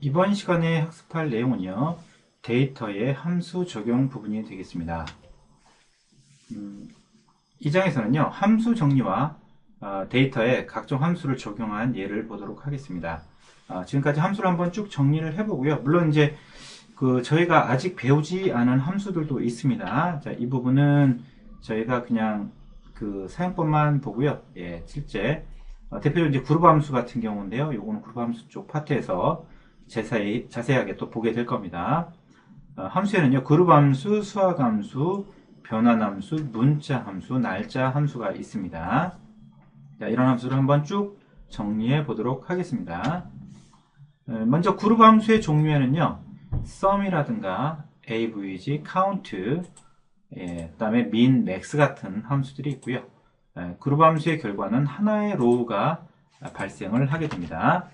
이번 시간에 학습할 내용은요, 데이터의 함수 적용 부분이 되겠습니다. 음, 이 장에서는요, 함수 정리와 어, 데이터에 각종 함수를 적용한 예를 보도록 하겠습니다. 어, 지금까지 함수를 한번 쭉 정리를 해보고요. 물론 이제 그 저희가 아직 배우지 않은 함수들도 있습니다. 자, 이 부분은 저희가 그냥 그 사용법만 보고요. 예, 실제 어, 대표적으로 이제 그룹 함수 같은 경우인데요. 요거는 그룹 함수 쪽 파트에서 자세히, 자세하게 또 보게 될 겁니다. 어, 함수에는요, 그룹 함수, 수학 함수, 변환 함수, 문자 함수, 날짜 함수가 있습니다. 자, 이런 함수를 한번 쭉 정리해 보도록 하겠습니다. 어, 먼저 그룹 함수의 종류에는요, sum이라든가 avg, count, 예, 그 다음에 min, max 같은 함수들이 있고요. 예, 그룹 함수의 결과는 하나의 로우가 발생을 하게 됩니다.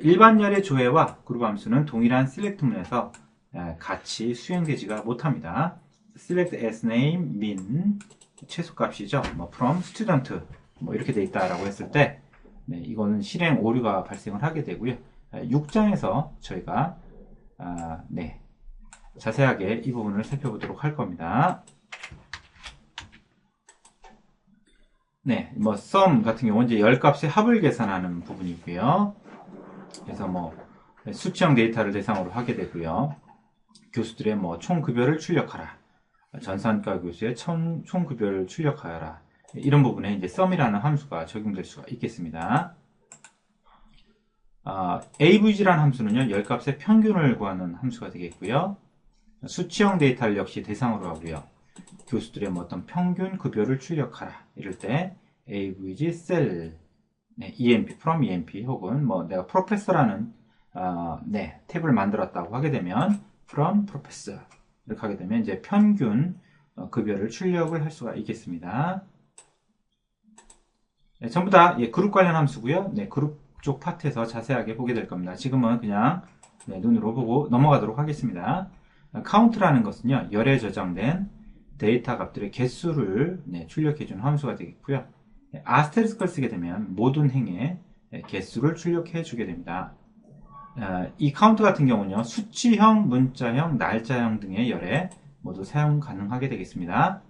일반 열의 조회와 그룹 함수는 동일한 예, 같이 수행되지가 못합니다. select as name, min, 최소값이죠. 뭐 from student 뭐 이렇게 돼 있다라고 했을 때 네, 이거는 실행 오류가 발생을 하게 되고요. 6장에서 저희가 아, 네, 자세하게 이 부분을 살펴보도록 할 겁니다. 네, 뭐 sum 같은 경우는 이제 열 값의 합을 계산하는 부분이고요. 그래서 뭐 수치형 데이터를 대상으로 하게 되고요. 교수들의 뭐 총급여를 출력하라. 전산과 교수의 총, 총급여를 출력하여라. 이런 부분에 이제 sum이라는 함수가 적용될 수가 있겠습니다. 아, avg라는 함수는요, 열 값의 평균을 구하는 함수가 되겠고요. 수치형 데이터를 역시 대상으로 하고요. 교수들의 뭐 어떤 평균 급여를 출력하라. 이럴 때 avg cell 네, emp from emp 혹은 뭐 내가 professor라는 어, 네, 탭을 만들었다고 하게 되면 from professor 이렇게 하게 되면 이제 평균 어, 급여를 출력을 할 수가 있겠습니다. 네, 전부 다 예, 그룹 관련 함수고요. 네, 그룹 쪽 파트에서 자세하게 보게 될 겁니다. 지금은 그냥 네, 눈으로 보고 넘어가도록 하겠습니다. 카운트라는 것은요, 열에 저장된 데이터 값들의 개수를 네, 출력해주는 함수가 되겠고요. 아스테리스크를 쓰게 되면 모든 행의 개수를 출력해 주게 됩니다. 어, 이 카운트 같은 경우는요, 수치형, 문자형, 날짜형 등의 열에 모두 사용 가능하게 되겠습니다.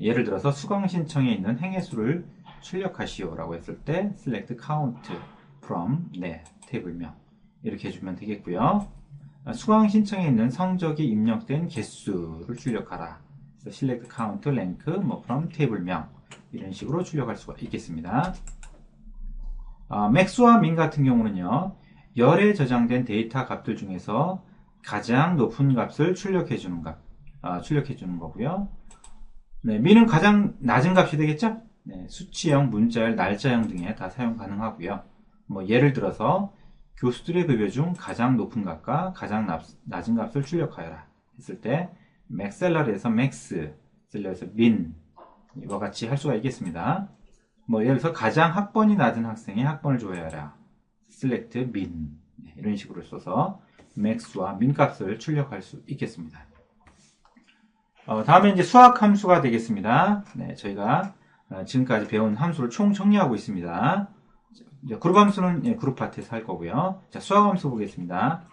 예를 들어서 수강 신청에 있는 행의 수를 출력하시오 라고 했을 때 select count from 네, 테이블명 이렇게 해주면 되겠고요. 수강 신청에 있는 성적이 입력된 개수를 출력하라. select count rank 뭐 from 테이블명 이런 식으로 출력할 수가 있겠습니다. 아, 맥스와 민 같은 경우는요. 열에 저장된 데이터 값들 중에서 가장 높은 값을 출력해 주는 값, 아, 출력해 주는 거고요. 네, 민은 가장 낮은 값이 되겠죠? 네, 수치형, 문자열, 날짜형 등에 다 사용 가능하고요. 뭐 예를 들어서 교수들의 급여 중 가장 높은 값과 가장 낮은 값을 출력하여라 했을 때 맥셀러리에서 맥스, 셀러에서 민 이와 같이 할 수가 있겠습니다. 뭐 예를 들어서 가장 학번이 낮은 학생의 학번을 조회하라. select min 네, 이런 식으로 써서 max와 min 값을 출력할 수 있겠습니다. 어, 다음에 이제 수학 함수가 되겠습니다. 네, 저희가 어, 지금까지 배운 함수를 총 정리하고 있습니다. 그룹 함수는 예, 그룹 파트에서 할 거고요. 자, 수학 함수 보겠습니다.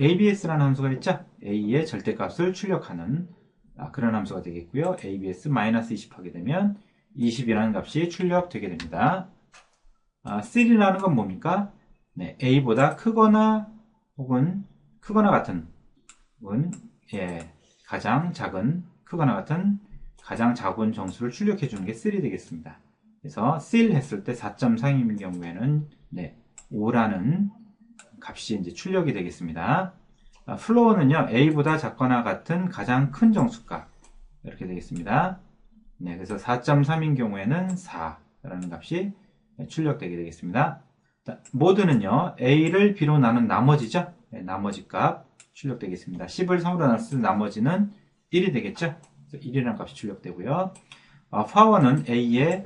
abs라는 함수가 있죠? a의 절대값을 출력하는 아, 그런 함수가 되겠고요. abs-20 하게 되면 20이라는 값이 출력되게 됩니다. 아, 3라는 건 뭡니까? 네, a보다 크거나 혹은 크거나 같은 혹은 예, 가장 작은 크거나 같은 가장 작은 정수를 출력해 주는 게 3 되겠습니다. 그래서 seal 했을 때 4.3인 경우에는 네, 5라는 값이 이제 출력이 되겠습니다. 아, 플로어는요, a보다 작거나 같은 가장 큰 정수값. 이렇게 되겠습니다. 네, 그래서 4.3인 경우에는 4라는 값이 출력되게 되겠습니다. 모드는요, a를 b로 나눈 나머지죠? 네, 나머지 값 출력되겠습니다. 10을 3으로 나눴을 때 나머지는 1이 되겠죠? 1이라는 값이 출력되고요. 어, 파워는 a의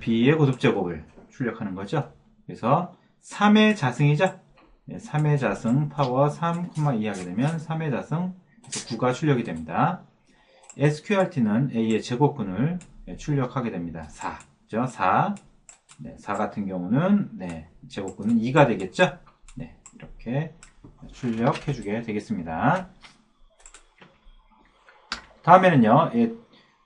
b의 고속제곱을 출력하는 거죠. 그래서 3의 자승이죠? 3의 자승 파워 3, 2 하게 되면 3의 자승 9가 출력이 됩니다. SQRT는 A의 제곱근을 출력하게 됩니다. 4. 죠 4. 네, 4 같은 경우는 네, 제곱근은 2가 되겠죠? 네, 이렇게. 이렇게 출력해 주게 되겠습니다. 다음에는요, 예,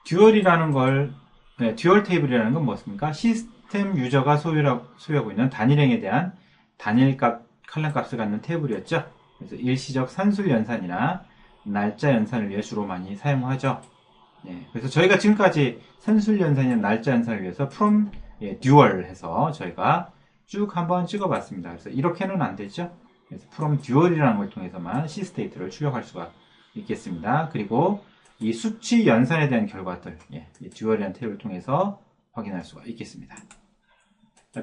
듀얼이라는 걸, 네, 듀얼 테이블이라는 건 무엇입니까? 시스템 유저가 소유하고, 소유하고 있는 단일행에 대한 단일값, 칼럼 값을 갖는 테이블이었죠. 그래서 일시적 산술 연산이나 날짜 연산을 주로 많이 사용하죠. 네, 그래서 저희가 지금까지 산술 연산이나 날짜 연산을 위해서 from 예, 듀얼 해서 저희가 쭉 한번 찍어봤습니다. 그래서 이렇게는 안 되죠. 그래서 from 듀얼이라는 걸 통해서만 시스테이트를 출력할 수가 있겠습니다. 그리고 이 수치 연산에 대한 결과들, 예, 이 듀얼이라는 탭을 통해서 확인할 수가 있겠습니다.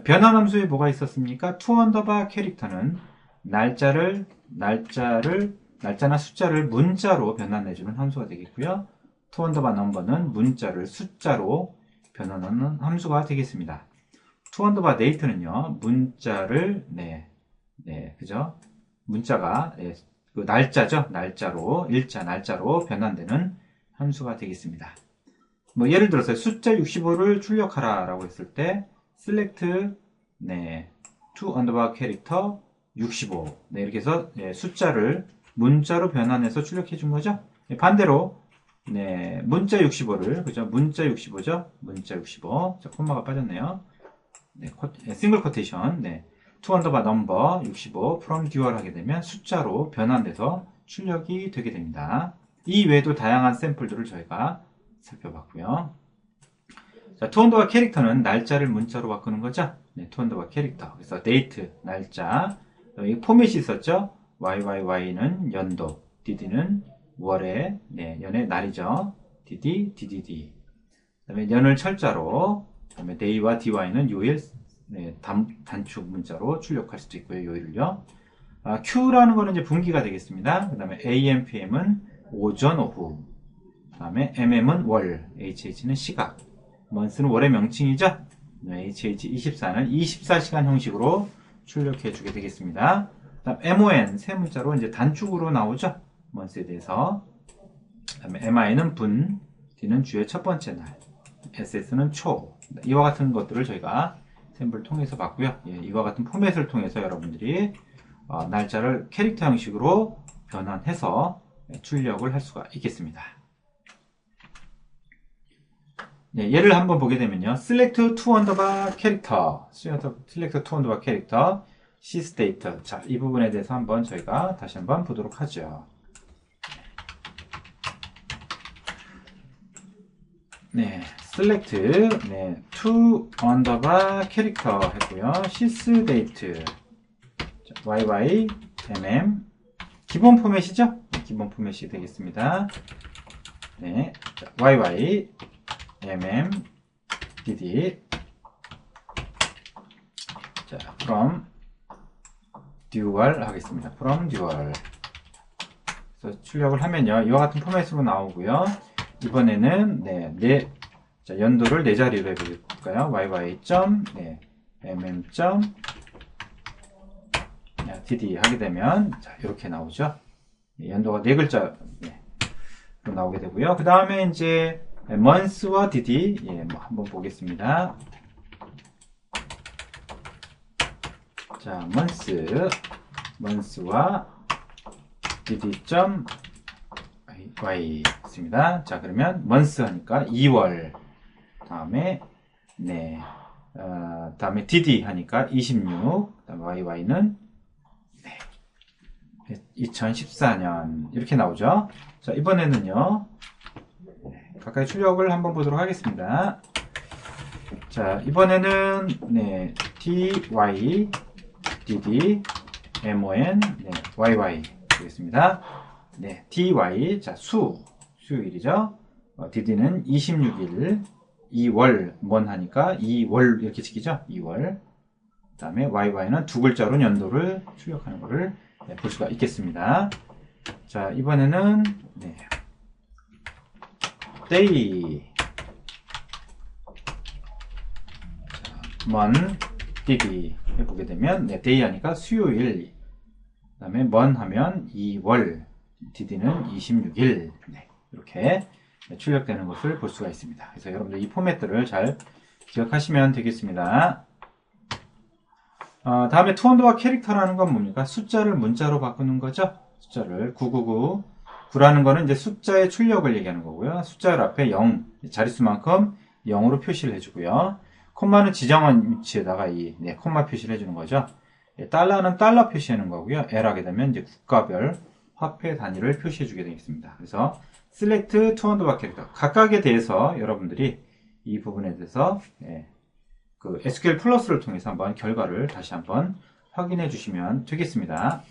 변환 함수에 뭐가 있었습니까? 투 언더바 캐릭터는 날짜를 날짜를 날짜나 숫자를 문자로 변환해주는 함수가 되겠고요. 투 언더바 넘버는 문자를 숫자로 변환하는 함수가 되겠습니다. 투 언더바 데이트는요 문자를 네, 네, 그죠? 문자가 네, 그 날짜죠, 날짜로 일자 날짜로 변환되는 함수가 되겠습니다. 뭐 예를 들어서 숫자 65를 출력하라라고 했을 때 select 네, to underbar character 65 네, 이렇게 해서 네, 숫자를 문자로 변환해서 출력해 준 거죠. 네, 반대로 네, 문자 65를 그죠? 문자 65죠? 문자 65. 자, 콤마가 빠졌네요. 네, 코, 네, 싱글 코테이션. 네. to underbar number 65 from dual 하게 되면 숫자로 변환돼서 출력이 되게 됩니다. 이 외에도 다양한 샘플들을 저희가 살펴봤고요. 자, 투언더바 캐릭터는 날짜를 문자로 바꾸는 거죠. 네, 투언더바 캐릭터. 그래서 데이트, 날짜. 여기 포맷이 있었죠. YYY는 연도, DD는 월의, 네, 연의 날이죠. DD, DDD. 그 다음에 년을 철자로, 그 다음에 day와 dy는 요일, 네, 단, 단축 문자로 출력할 수도 있고요. 요일을요. 아, Q라는 거는 이제 분기가 되겠습니다. 그 다음에 AM, PM은 오전, 오후. 그 다음에 MM은 월, HH는 시각. Month는 월의 명칭이죠. 네, HH24는 24시간 형식으로 출력해 주게 되겠습니다. 다음 MON 세 문자로 이제 단축으로 나오죠. month에 대해서. 그다음에 MI는 분, D는 주의 첫 번째 날, SS는 초. 이와 같은 것들을 저희가 샘플을 통해서 봤고요. 예, 이와 같은 포맷을 통해서 여러분들이 어, 날짜를 캐릭터 형식으로 변환해서 출력을 할 수가 있겠습니다. 네, 예를 한번 보게 되면요. select to underbar character, select to underbar character, C state. 자, 이 부분에 대해서 한번 저희가 다시 한번 보도록 하죠. 네, select, 네, to underbar character 했고요. sys date, 자, yy, mm, 기본 포맷이죠? 기본 포맷이 되겠습니다. 네, 자, yy, mm, dd, 자, from dual 하겠습니다. from dual. 그래서 출력을 하면요. 이와 같은 포맷으로 나오고요. 이번에는 네, 네 자, 연도를 네 자리로 해볼까요? yy. 네, mm. dd 하게 되면 자, 이렇게 나오죠. 예, 연도가 네 글자 네, 나오게 되고요. 그 다음에 이제 month와 dd 예, 뭐 한번 보겠습니다. 자, month, month와 dd.y 있습니다. 자, 그러면 month 하니까 2월. 다음에, 네, 어, 다음에 dd 하니까 26. 다음에 yy,는 네, 2014년. 이렇게 나오죠. 자, 이번에는요, 네, 가까이 출력을 한번 보도록 하겠습니다. 자, 이번에는, 네, dy, dd, mon, 네, yy 되겠습니다. 네, dy, 자, 수, 수요일이죠. 어, dd는 26일, 2월, 뭔 하니까 2월 이렇게 지키죠. 2월. 그 다음에 YY는 두 글자로 연도를 출력하는 것을 네, 볼 수가 있겠습니다. 자, 이번에는, 네. Day. 자, mon, dd. 해보게 되면, 네, day 하니까 수요일. 그 다음에 mon 하면 2월. dd는 26일. 네, 이렇게 출력되는 것을 볼 수가 있습니다. 그래서 여러분들 이 포맷들을 잘 기억하시면 되겠습니다. 어, 다음에 투언더바 캐릭터라는 건 뭡니까? 숫자를 문자로 바꾸는 거죠. 숫자를 999 9라는 거는 이제 숫자의 출력을 얘기하는 거고요. 숫자 앞에 0 자릿수만큼 0으로 표시를 해주고요. 콤마는 지정한 위치에다가 이 네, 콤마 표시를 해주는 거죠. 예, 달러는 달러 표시하는 거고요. L 하게 되면 이제 국가별 화폐 단위를 표시해 주게 되겠습니다. 그래서 select underbar 캐릭터 각각에 대해서 여러분들이 이 부분에 대해서 예, 그 SQL 플러스를 통해서 한번 결과를 다시 한번 확인해 주시면 되겠습니다.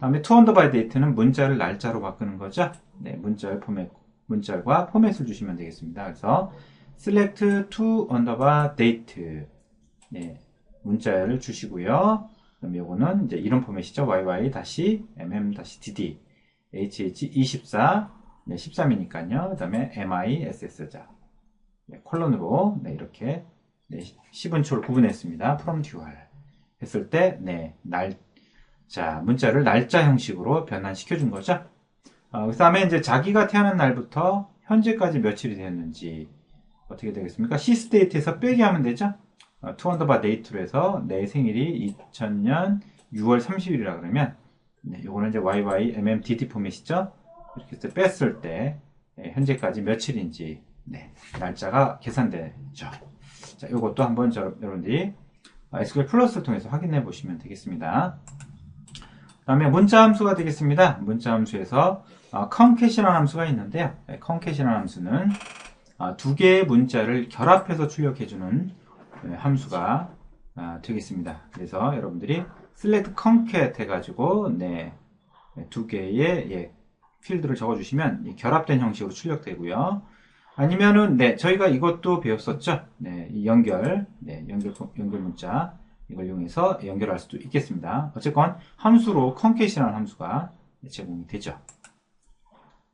다음에 to underbar date는 문자를 날짜로 바꾸는 거죠. 네, 문자의 포맷, 문자과 포맷을 주시면 되겠습니다. 그래서 select to underbar date 네, 문자를 주시고요. 그럼 요거는 이제 이런 포맷이죠. yy-mm-dd hh24 네, 13이니까요. 그 다음에 miss자 네, 콜론으로 네, 이렇게 네, 10은 초를 구분했습니다. from dual 했을 때, 네, 날, 자, 문자를 날짜 형식으로 변환시켜 준 거죠. 어, 그 다음에 이제 자기가 태어난 날부터 현재까지 며칠이 되었는지 어떻게 되겠습니까? 시스데이트에서 빼기 하면 되죠. 어, 투언더바 데이트로 해서 내 생일이 2000년 6월 30일이라 그러면 네, 요거는 이제 YYMMDD 포맷이죠. 이렇게 해서 뺐을 때 네, 현재까지 며칠인지 네, 날짜가 계산되죠. 자, 요것도 한번 저, 여러분들이 SQL 플러스를 통해서 확인해 보시면 되겠습니다. 다음에 문자 함수가 되겠습니다. 문자 함수에서 어, concate이라는 함수가 있는데요. 네, concate이라는 함수는 어, 두 개의 문자를 결합해서 출력해주는 네, 함수가 아, 되겠습니다. 그래서 여러분들이 select concat 해가지고 네, 두 개의 예, 필드를 적어주시면 결합된 형식으로 출력되고요. 아니면은 네 저희가 이것도 배웠었죠. 네, 이 연결 네, 연결 연결 문자 이걸 이용해서 연결할 수도 있겠습니다. 어쨌건 함수로 concat이라는 함수가 제공이 되죠.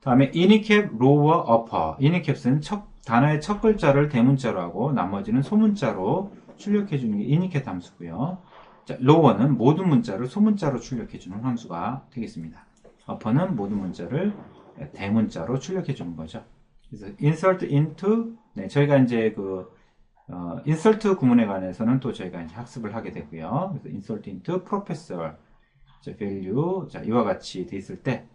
다음에 이니캡 로어 어퍼 이니캡은 첫, 단어의 첫 글자를 대문자로 하고 나머지는 소문자로 출력해 주는 게 이니캡 함수고요. 자, 로어는 모든 문자를 소문자로 출력해 주는 함수가 되겠습니다. 어퍼는 모든 문자를 대문자로 출력해 주는 거죠. 그래서 insert into 네, 저희가 이제 그 어, insert 구문에 관해서는 또 저희가 이제 학습을 하게 되고요. 그래서 into professor 자, value 자, 이와 같이 돼 있을 때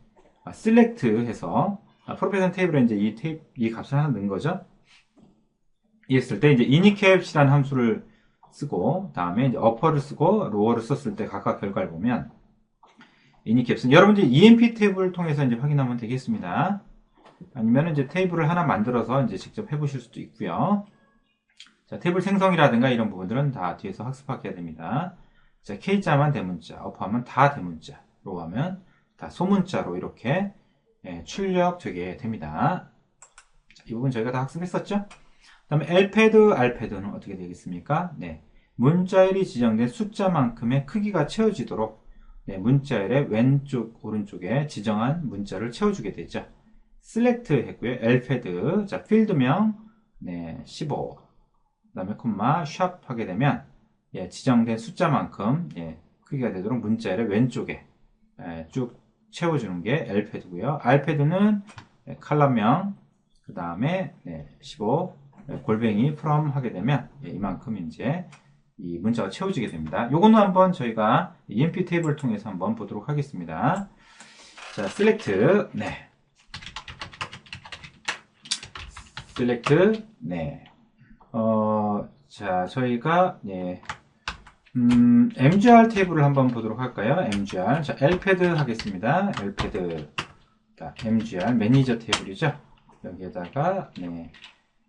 아, select 해서 아, 프로페셔널 테이블에 이제 이 테이프, 이 값을 하나 넣은 거죠. 이랬을 때 이제 이니캡이라는 함수를 쓰고 다음에 이제 어퍼를 쓰고 로어를 썼을 때 각각 결과를 보면 이니캡은 여러분들이 EMP 테이블을 통해서 이제 확인하면 되겠습니다. 아니면 이제 테이블을 하나 만들어서 이제 직접 해보실 수도 있고요. 자, 테이블 생성이라든가 이런 부분들은 다 뒤에서 학습하게 됩니다. 자, K자만 대문자, 어퍼하면 다 대문자, 로 하면 다 소문자로 이렇게 예, 출력되게 됩니다. 자, 이 부분 저희가 다 학습했었죠? 그 다음에 L패드, R패드는 어떻게 되겠습니까? 네. 문자열이 지정된 숫자만큼의 크기가 채워지도록 네, 문자열의 왼쪽, 오른쪽에 지정한 문자를 채워주게 되죠. select 했고요. L패드, 자, 필드명, 네, 15. 그 다음에 콤마, 샵 하게 되면, 예, 지정된 숫자만큼, 예, 크기가 되도록 문자열의 왼쪽에, 예, 쭉 채워주는 게 L패드고요. R패드는 예, 칼럼명, 그 다음에, 네, 15, 예, 골뱅이 from 하게 되면, 예, 이만큼 이제, 이 문자가 채워지게 됩니다. 요거는 한번 저희가 EMP 테이블을 통해서 한번 보도록 하겠습니다. 자, select, 네. select, 네. 어, 자, 저희가, 네. 음, mgr 테이블을 한번 보도록 할까요? mgr. 자, lpad 하겠습니다. lpad. 자, mgr 매니저 테이블이죠. 여기에다가, 네.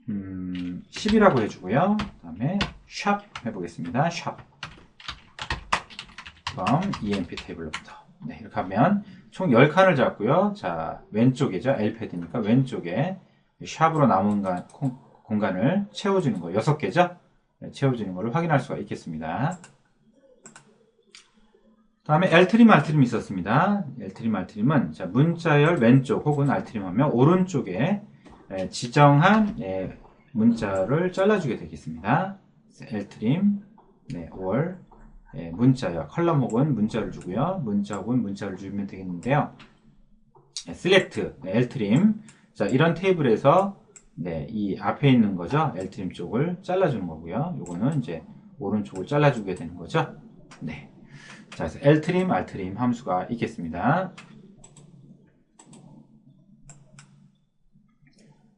음, 10이라고 해주고요. 그 다음에 샵 해보겠습니다. 샵. 그럼 emp 테이블로부터. 네, 이렇게 하면 총 10칸을 잡고요. 자, 왼쪽이죠. lpad니까 왼쪽에 샵으로 남은 공간을 채워주는 거 6개죠. 네, 채워주는 것을 확인할 수가 있겠습니다. 다음에 L트림, R트림이 있었습니다. L트림, R트림은 자, 문자열 왼쪽 혹은 R트림 하면 오른쪽에 예, 지정한 예, 문자를 잘라주게 되겠습니다. L트림, 네, 월, 예, 문자요. 컬럼 혹은 문자를 주고요. 문자 혹은 문자를 주면 되겠는데요. select, L트림. 자, 이런 테이블에서 네, 이 앞에 있는 거죠. L트림 쪽을 잘라주는 거고요. 요거는 이제 오른쪽을 잘라주게 되는 거죠. 네. 자, 그래서 ltrim, rtrim 함수가 있겠습니다.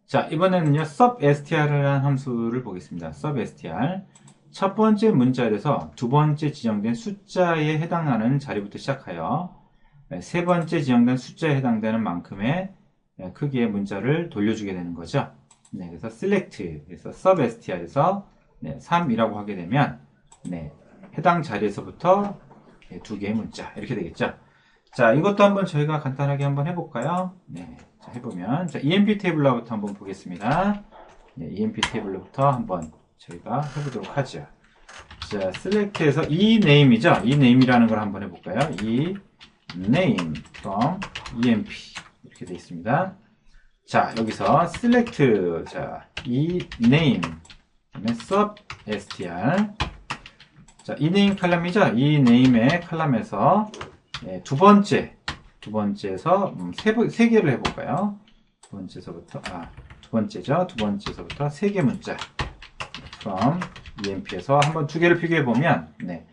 자, 이번에는요, substr이라는 함수를 보겠습니다. substr. 첫 번째 문자에서 두 번째 지정된 숫자에 해당하는 자리부터 시작하여 네, 세 번째 지정된 숫자에 해당되는 만큼의 네, 크기의 문자를 돌려주게 되는 거죠. 네, 그래서 select, 그래서 substr에서 네, 3이라고 하게 되면 네, 해당 자리에서부터 네, 두 개의 문자 이렇게 되겠죠. 자, 이것도 한번 저희가 간단하게 한번 해볼까요? 네, 자, 해보면 자, EMP 테이블러부터 한번 보겠습니다. 네, EMP 테이블러부터 한번 저희가 해보도록 하죠. 자, select에서 이 name이죠. 이 name이라는 걸 한번 해볼까요? 이 name from EMP 이렇게 되어 있습니다. 자, 여기서 select 자, 이 name 그다음에 sub str 자, 이 name 칼럼이죠. 이 name의 칼럼에서 네, 두 번째 두 번째에서 음, 세, 번- 세 개를 해 볼까요? 두 번째서부터 아, 두 번째죠. 두 번째서부터 세 개 문자 from EMP에서 한번 두 개를 비교해 보면 네.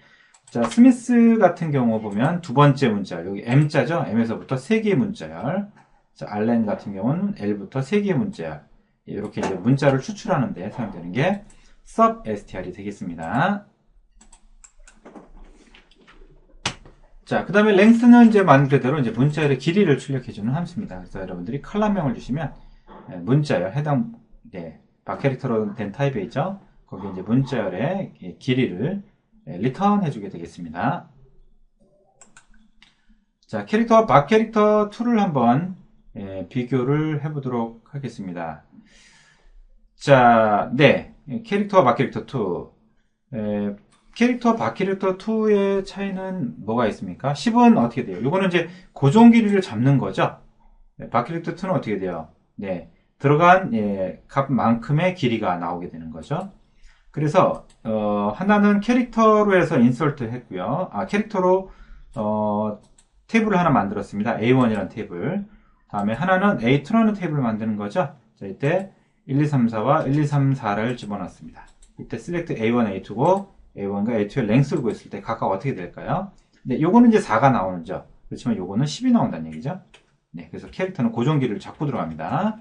자, 스미스 같은 경우 보면 두 번째 문자 여기 M자죠. M에서부터 세 개의 문자열. 자, 알렌 같은 경우는 L부터 세 개의 문자열. 이렇게 이제 문자를 추출하는데 사용되는 게 sub str이 되겠습니다. 자, 그 다음에 length는 이제 말 그대로 이제 문자열의 길이를 출력해주는 함수입니다. 그래서 여러분들이 칼럼명을 주시면 예, 문자열 해당 네, 바캐릭터로 된 타입에 있죠. 거기 이제 문자열의 이 길이를 예, 리턴 해주게 되겠습니다. 자, 캐릭터와 바캐릭터 2를 한번 예, 비교를 해보도록 하겠습니다. 자, 네, 예, 캐릭터와 바캐릭터 2. 에, 캐릭터 바캐릭터 2의 차이는 뭐가 있습니까? 10은 어떻게 돼요? 이거는 이제 고정 길이를 잡는 거죠. 네, 바캐릭터 2는 어떻게 돼요? 네, 들어간 예, 값만큼의 길이가 나오게 되는 거죠. 그래서 어, 하나는 캐릭터로 해서 인설트 했고요. 아 캐릭터로 어, 테이블을 하나 만들었습니다. A1이라는 테이블. 다음에 하나는 A2라는 테이블을 만드는 거죠. 자, 이때 1, 2, 3, 4와 1, 2, 3, 4를 집어넣습니다. 이때 select A1, A2고 A1과 A2의 랭스를 구했을 때 각각 어떻게 될까요? 네, 요거는 이제 4가 나오죠. 그렇지만 요거는 10이 나온다는 얘기죠. 네, 그래서 캐릭터는 고정 길이를 잡고 들어갑니다.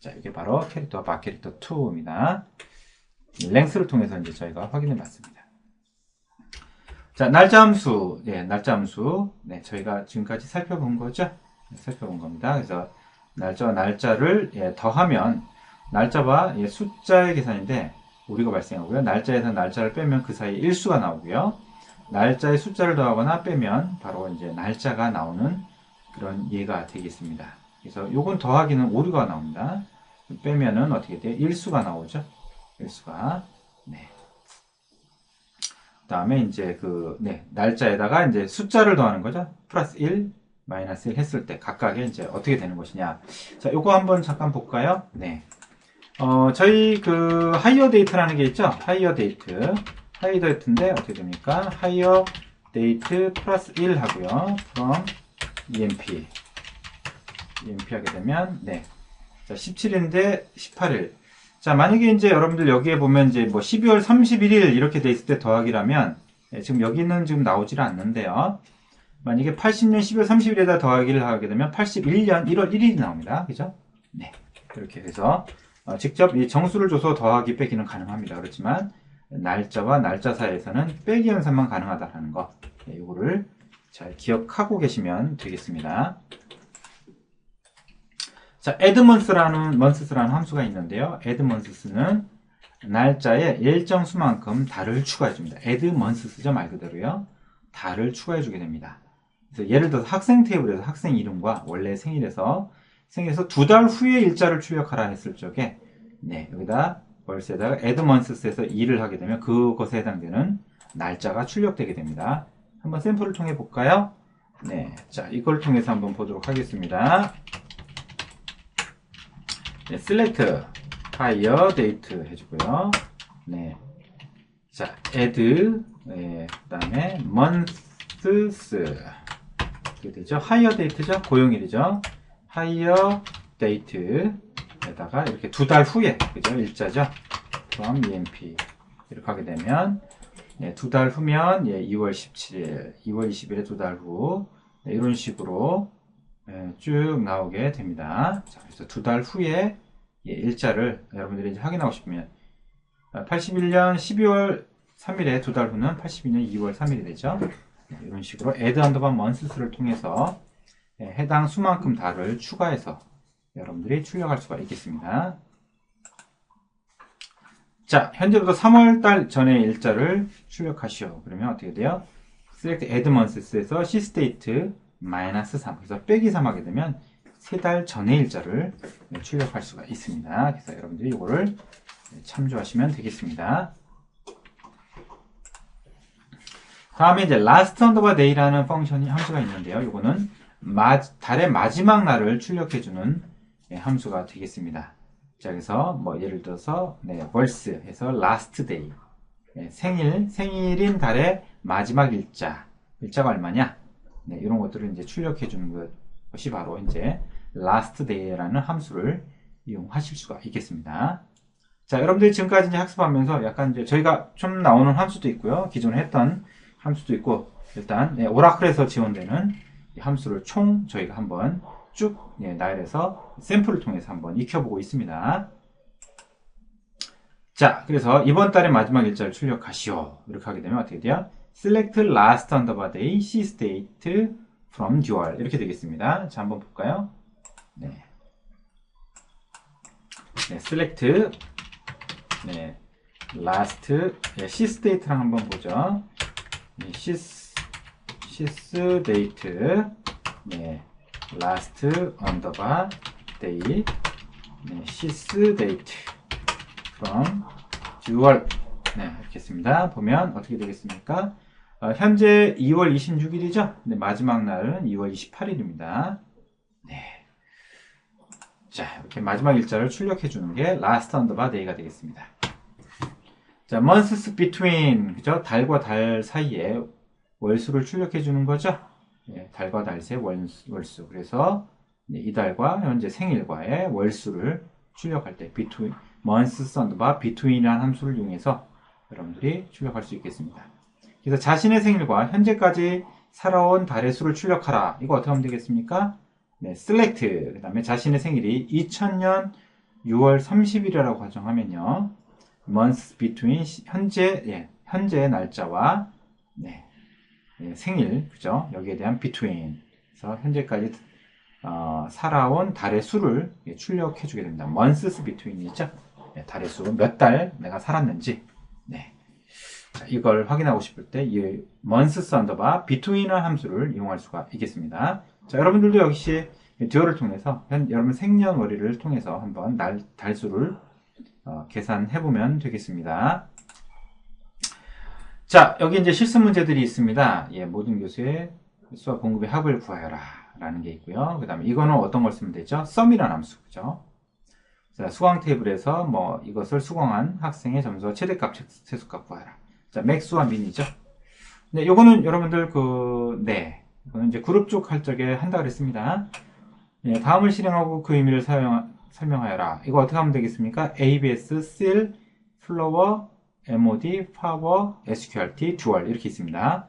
자, 이게 바로 캐릭터와 바캐릭터 2입니다. 랭스를 통해서 이제 저희가 확인해 봤습니다. 자, 날짜 함수. 네, 날짜 함수. 네, 저희가 지금까지 살펴본 거죠? 네, 살펴본 겁니다. 그래서 날짜와 날짜를 예, 더하면 날짜와 예, 숫자의 계산인데 우리가 발생하고요. 날짜에서 날짜를 빼면 그 사이에 일수가 나오고요. 날짜에 숫자를 더하거나 빼면 바로 이제 날짜가 나오는 그런 예가 되겠습니다. 그래서 요건 더하기는 오류가 나옵니다. 빼면은 어떻게 돼요? 일수가 나오죠. 일수가. 네. 다음에 이제 그, 네, 날짜에다가 이제 숫자를 더하는 거죠. 플러스 1, 마이너스 1 했을 때 각각의 이제 어떻게 되는 것이냐. 자, 요거 한번 잠깐 볼까요? 네. 어, 저희 그 하이어 데이트라는 게 있죠? 하이어 데이트. 하이어 데이트인데 어떻게 됩니까? 하이어 데이트 플러스 1 하고요. from EMP. EMP 하게 되면, 네. 자, 17인데 18일. 자, 만약에 이제 여러분들 여기에 보면 이제 뭐 12월 31일 이렇게 돼 있을 때 더하기라면, 예, 지금 여기는 지금 나오질 않는데요. 만약에 80년 12월 30일에다 더하기를 하게 되면 81년 1월 1일이 나옵니다. 그죠? 네. 이렇게 해서 어, 직접 이 정수를 줘서 더하기 빼기는 가능합니다. 그렇지만 날짜와 날짜 사이에서는 빼기 연산만 가능하다는 거. 네, 이거를 잘 기억하고 계시면 되겠습니다. 자, addmonths라는 months라는 함수가 있는데요. addmonths는 날짜에 일정 수만큼 달을 추가해 줍니다. addmonths죠 말 그대로요. 달을 추가해 주게 됩니다. 예를 들어서 학생 테이블에서 학생 이름과 원래 생일에서 생일에서 두 달 후에 일자를 출력하라 했을 적에 네, 여기다 월세에다가 addmonths에서 2를 하게 되면 그것에 해당되는 날짜가 출력되게 됩니다. 한번 샘플을 통해 볼까요? 네, 자 이걸 통해서 한번 보도록 하겠습니다. 네, select date 해주고요. 네, 자 add 네, 그다음에 months 이렇게 되죠. hire date죠. 고용일이죠. hire date에다가 이렇게 두 달 후에 그죠 일자죠. from emp 이렇게 하게 되면 네, 두달 후면 예, 2월 17일, 2월 20일에 두 달 후. 네, 이런 식으로 예, 쭉 나오게 됩니다. 자, 그래서 두 달 후에 예, 일자를 여러분들이 이제 확인하고 싶으면 81년 12월 3일에 두 달 후는 82년 2월 3일이 되죠. 네, 이런 식으로 add underbar months를 통해서 예, 해당 수만큼 달을 추가해서 여러분들이 출력할 수가 있겠습니다. 자, 현재부터 3월달 전의 일자를 출력하시오. 그러면 어떻게 돼요? select add months에서 cstate 마이너스 3. 그래서 빼기 3 하게 되면 세 달 전의 일자를 출력할 수가 있습니다. 그래서 여러분들이 이거를 참조하시면 되겠습니다. 다음에 이제 last underbar day라는 펑션이 함수가 있는데요. 이거는 마, 달의 마지막 날을 출력해주는 예, 함수가 되겠습니다. 자, 그래서 뭐 예를 들어서 네, verse 해서 last day 네, 생일 생일인 달의 마지막 일자 일자가 얼마냐? 네, 이런 것들을 이제 출력해 주는 것이 바로 이제 last day라는 함수를 이용하실 수가 있겠습니다. 자, 여러분들이 지금까지 이제 학습하면서 약간 이제 저희가 좀 나오는 함수도 있고요. 기존에 했던 함수도 있고 일단 네, 오라클에서 지원되는 이 함수를 총 저희가 한번 쭉 예, 나열해서 샘플을 통해서 한번 익혀보고 있습니다. 자, 그래서 이번 달의 마지막 일자를 출력하시오. 이렇게 하게 되면 어떻게 돼요? select last underbar day, c state from dual 이렇게 되겠습니다. 자, 한번 볼까요? 네. 네, select 네, last 네, c state랑 한번 보죠. 네, c sys date 네, last underbar day 네, sys date from dual 네, 이렇게 습니다 보면 어떻게 되겠습니까? 어, 현재 2월 26일이죠? 네, 마지막 날은 2월 28일입니다. 네. 자, 이렇게 마지막 일자를 출력해 주는 게 last underbar day가 되겠습니다. 자, months between, 그죠? 달과 달 사이에 월수를 출력해 주는 거죠? 네, 달과 달 사이 월수. 그래서 네, 이달과 현재 생일과의 월수를 출력할 때 between, months underbar between이라는 함수를 이용해서 여러분들이 출력할 수 있겠습니다. 그래서 자신의 생일과 현재까지 살아온 달의 수를 출력하라. 이거 어떻게 하면 되겠습니까? 네, select. 그 다음에 자신의 생일이 2000년 6월 30일이라고 가정하면요. Months between 현재 예, 현재의 날짜와 네, 예, 생일 그죠? 여기에 대한 between. 그래서 현재까지 어, 살아온 달의 수를 예, 출력해 주게 됩니다. months between이죠. 예, 달의 수 몇 달 내가 살았는지 네. 자, 이걸 확인하고 싶을 때이 months underbar between이라는 함수를 이용할 수가 있겠습니다. 자, 여러분들도 역시 듀얼을 통해서 현, 여러분 생년월일을 통해서 한번 날 달수를 어, 계산해 보면 되겠습니다. 자, 여기 이제 실습 문제들이 있습니다. 예, 모든 교수의 수학 공급의 합을 구하여라 라는 게 있고요. 그 다음에 이거는 어떤 걸 쓰면 되죠? 썸이라는 함수, 그죠? 자, 수강 테이블에서 뭐 이것을 수강한 학생의 점수와 최대값, 최소값 구하라. 자, 맥스와 민이죠. 네, 요거는 여러분들 그, 네. 이거는 이제 그룹 쪽 할 적에 한다 그랬습니다. 네, 다음을 실행하고 그 의미를 사용, 설명하여라. 이거 어떻게 하면 되겠습니까? ABS, SIL, FLOWER, MOD, POWER, SQRT, DUAL 이렇게 있습니다.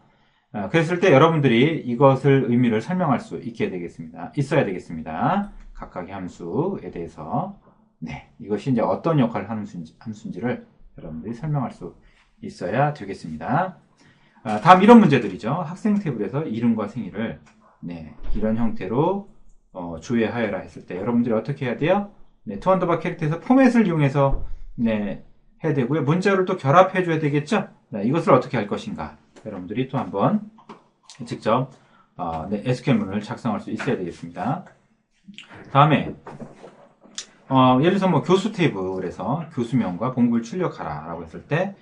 아, 그랬을 때 여러분들이 이것을 의미를 설명할 수 있게 되겠습니다. 있어야 되겠습니다. 각각의 함수에 대해서. 네, 이것이 이제 어떤 역할을 하는 함수인지, 함수인지를 여러분들이 설명할 수 있어야 되겠습니다. 아, 다음 이런 문제들이죠. 학생 테이블에서 이름과 생일을 네, 이런 형태로 어, 조회하여라 했을 때 여러분들이 어떻게 해야 돼요? 네, 투언더바 캐릭터에서 포맷을 이용해서 네, 해야 되고요. 문자를 또 결합해 줘야 되겠죠? 네, 이것을 어떻게 할 것인가? 여러분들이 또 한번 직접 어, 네, SQL문을 작성할 수 있어야 되겠습니다. 다음에 어, 예를 들어서 뭐 교수 테이블에서 교수명과 봉구를 출력하라 라고 했을 때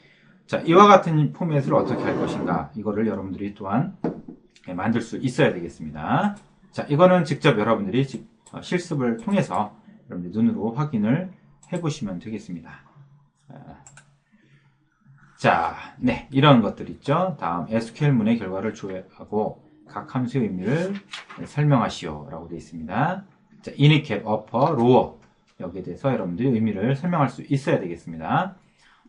자, 이와 같은 포맷을 어떻게 할 것인가 이거를 여러분들이 또한 네, 만들 수 있어야 되겠습니다. 자, 이거는 직접 여러분들이 어, 실습을 통해서 여러분들 눈으로 확인을 해보시면 되겠습니다. 자, 네, 이런 것들 있죠. 다음 SQL문의 결과를 조회하고 각 함수의 의미를 설명하시오 라고 되어 있습니다. 자, 이니캡, 어퍼, 로어 여기에 대해서 여러분들이 의미를 설명할 수 있어야 되겠습니다.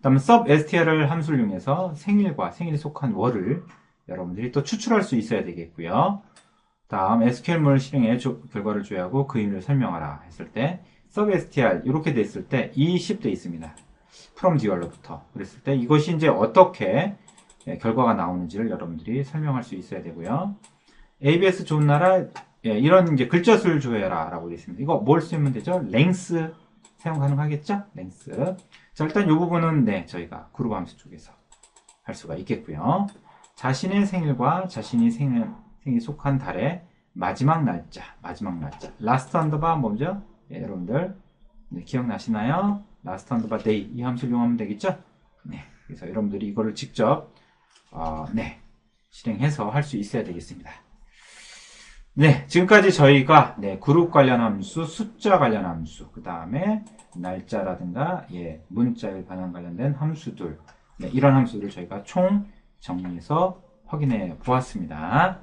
다음 sub str을 함수를 이용해서 생일과 생일에 속한 월을 여러분들이 또 추출할 수 있어야 되겠고요. 다음 SQL문을 실행해 조- 결과를 조회하고 그 의미를 설명하라 했을 때 sub str 이렇게 됐을 때 이 10돼 있습니다. from dual로부터 그랬을 때 이것이 이제 어떻게 예, 결과가 나오는지를 여러분들이 설명할 수 있어야 되고요. ABS 좋은 나라 예, 이런 이제 글자 수를 조회하라 라고 되어 있습니다. 이거 뭘 쓰면 되죠? 랭스 사용 가능하겠죠? 랭스. 자, 일단 이 부분은 네, 저희가 그룹 함수 쪽에서 할 수가 있겠고요. 자신의 생일과 자신이 생일, 생일 속한 달의 마지막 날짜, 마지막 날짜. 라스트 언더바 뭐죠? 예, 여러분들 네, 기억나시나요? 라스트 언더바 데이 이 함수를 이용하면 되겠죠? 네, 그래서 여러분들이 이거를 직접 어, 네, 실행해서 할 수 있어야 되겠습니다. 네, 지금까지 저희가 네, 그룹 관련 함수, 숫자 관련 함수, 그 다음에 날짜라든가 예, 문자의 반환 관련된 함수들 네, 이런 함수들을 저희가 총 정리해서 확인해 보았습니다.